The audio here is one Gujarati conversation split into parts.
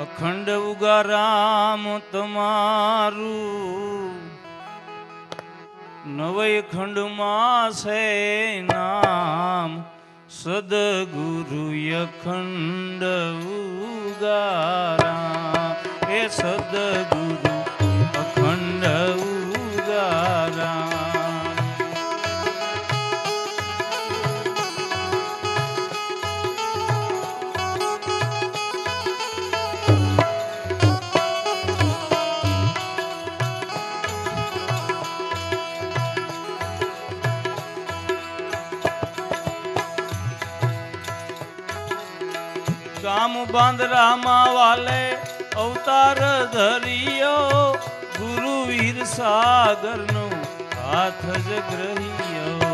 અખંડ ઉગારામ તમારું. નવય ખંડમાં છે નામ. સદગુરુ અખંડ ઉગારા એ સદગુરુ અખંડ ઉગારા બાંદરામાં વાલે અવતાર ધરિયો ગુરુ વીર સાગરનો હાથ જ ગ્રહિયો.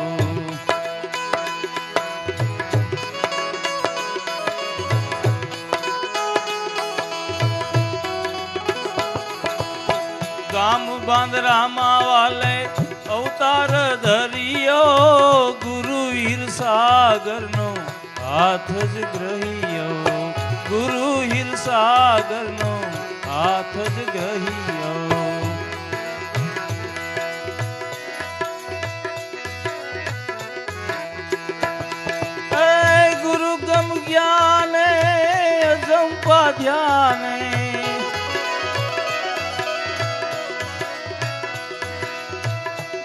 ગામ બાંદરામાં વાલે અવતાર ધરિયો ગુરુ વીર સાગરનો હાથ જ ગ્રહિયો. ગુરુ હીર સાગરનો હાથ જ ગયો ગુરુ ગમ જ્ઞાને અજંપા ધ્યાને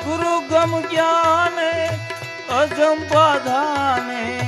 ગુરુ ગમ જ્ઞાને અજંપા ધાને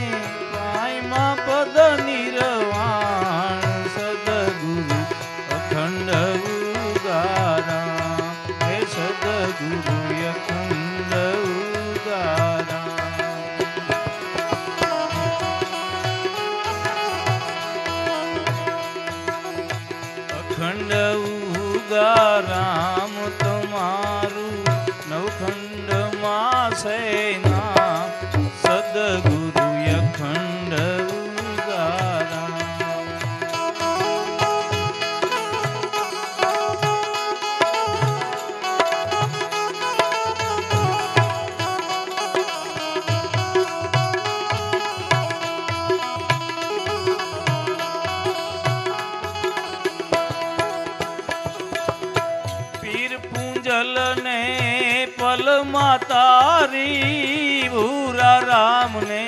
માતારી ભૂરા રામ ને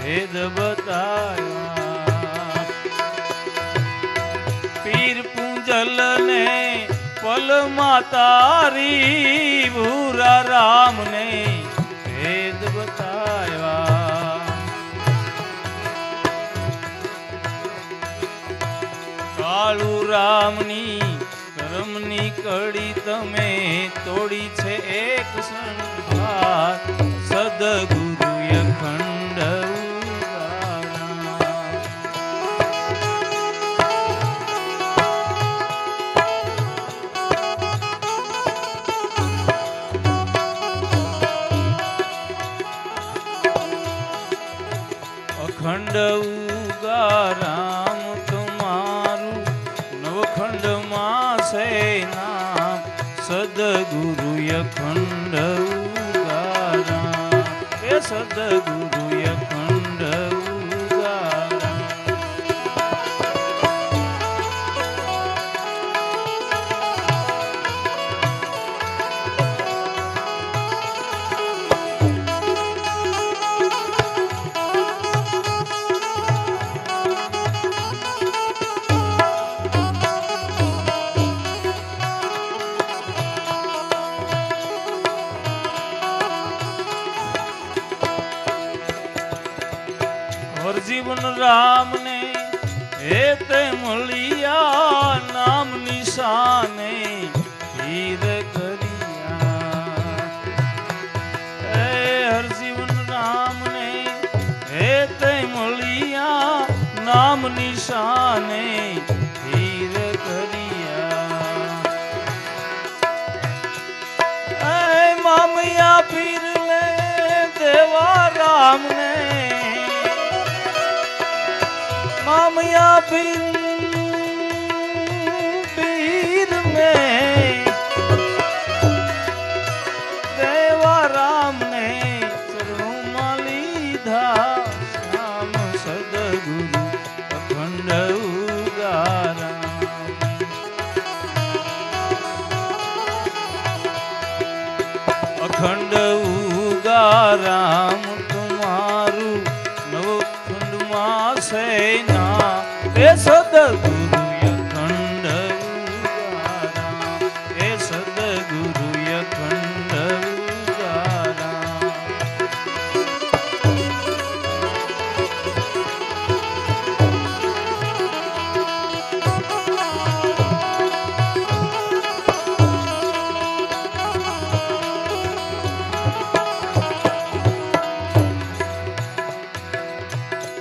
વેદ બતાયા. પીર પૂંજલ ને પલ તારી ભૂરા રામ ને વેદ બતાયા. કાળુ રામની કરમની કડી તમે તોડી છે એક સંભાર સદગુરુ અખંડ. અખંડ ઉગારા એ સદગુરુ નિશાને હીર એ મામયા પીર લે દેવા રામ ને મામયા પીર પીર में રામ તમારું નવખંડમાં સેના. એ સદગુરુ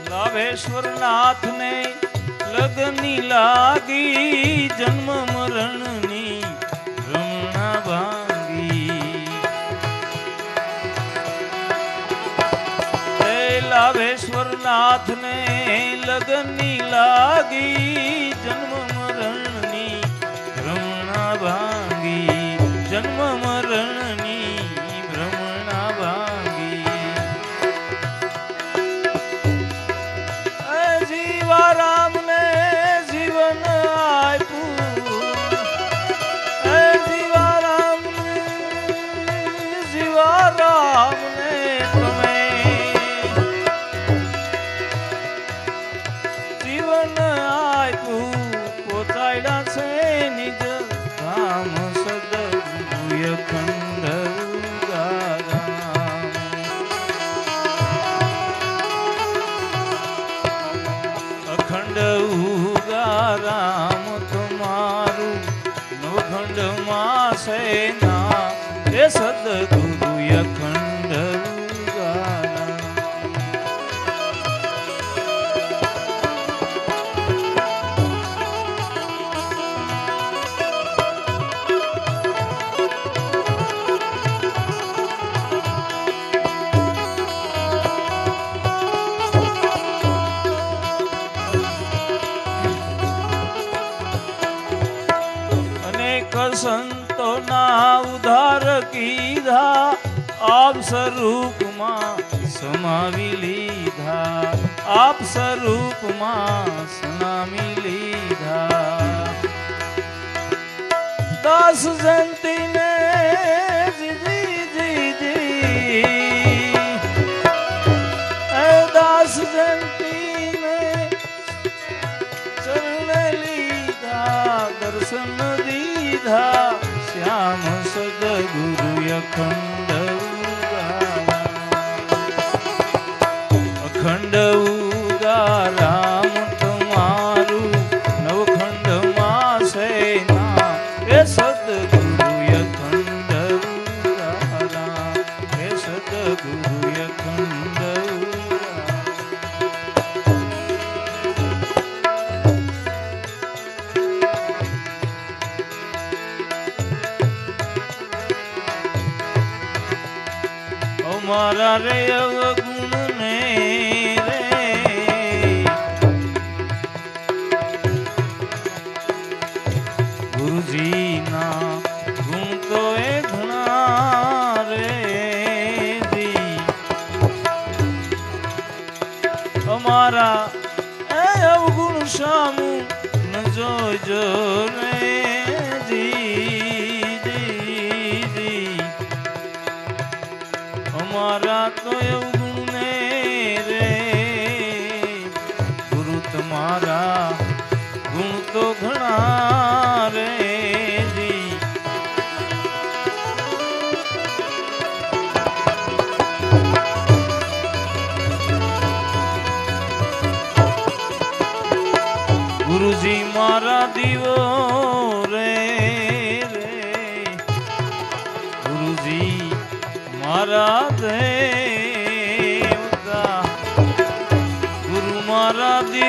લાભેશ્વર નાથને લગની લાગી જન્મ મરણની રમણા ભાંગી. લાભેશ્વર નાથને લગની લાગી જન્મ માં સેના એ સદગુરુ સ્વરૂપમાં સમાવી લીધા. આપ સ્વરૂપમાં સમાવી લીધા. દાસ જંતીને દાસ જંતીને ચરણ લીધા, દર્શન દીધા. શ્યામ સદગુરુ અખંડ અખંડ ઉગારામ તમારું નવખંડમાં સેના એ સદગુરુ ગુરુજીના ગુણ તો એ ઘણા રે અમારા એ અવગુણ સામું ન જોજો રે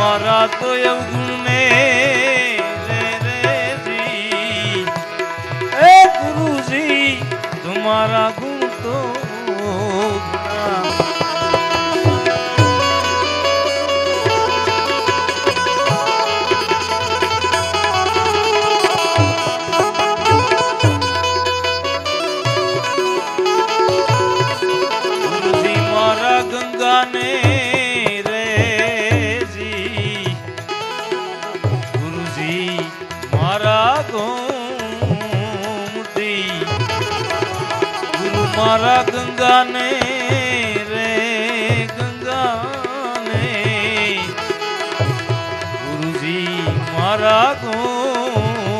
અમારા તો અવગુણ ને રે રે ગુરુજી તમારા ગુણ મારા ગંગાને રે ગંગાને. ગુરુજી મારા ગોમતી.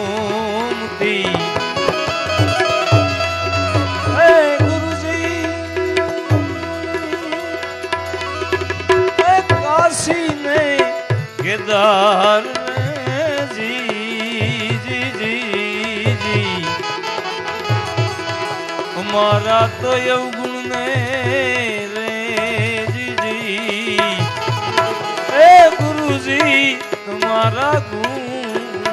કાશી ને કેદાર અમારા તો અવગુણ ને રે જીજી. એ ગુરુજી, તમારા ગુણ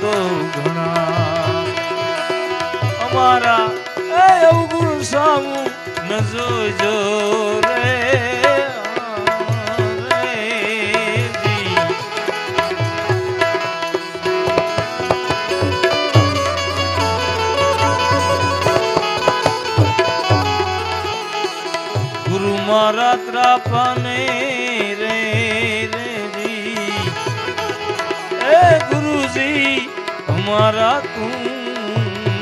તો ઘણા. અમારા, એ અવગુણ સામું ન જોજો રે. ગુરુ મારા ત્રાપાને રે રે. ગુરુજી અમારા તુંબડા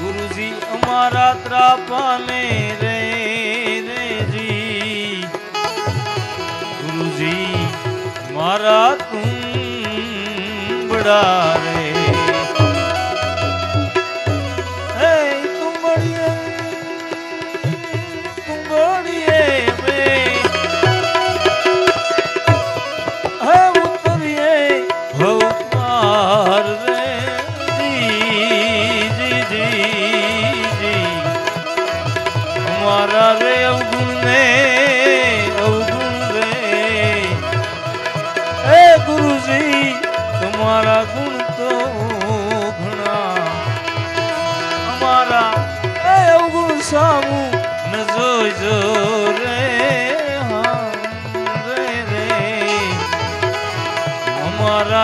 ગુરુજી અમારા ત્રાપાને રે રે ગુરુજી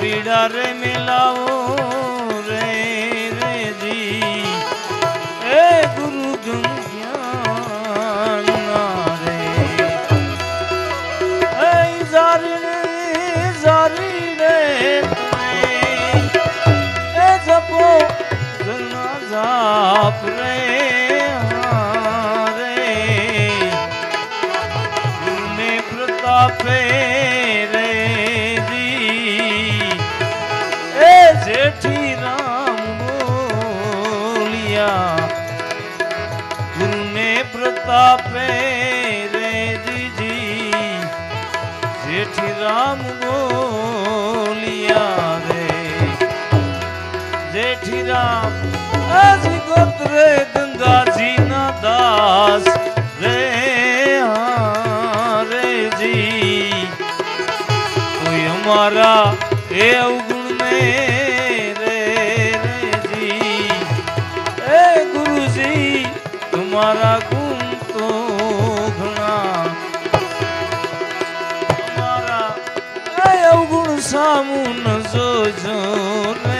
હમ ઝારીડા રે મેલાવો જેઠી રામ આજ ગોત્રે ગંગાજી ના દાસ. રે રે જી. કોઈ અમારા એ અવગુણ ને રે રે જી. એ ગુરુજી, તમારા ગુણ ન જોજો રે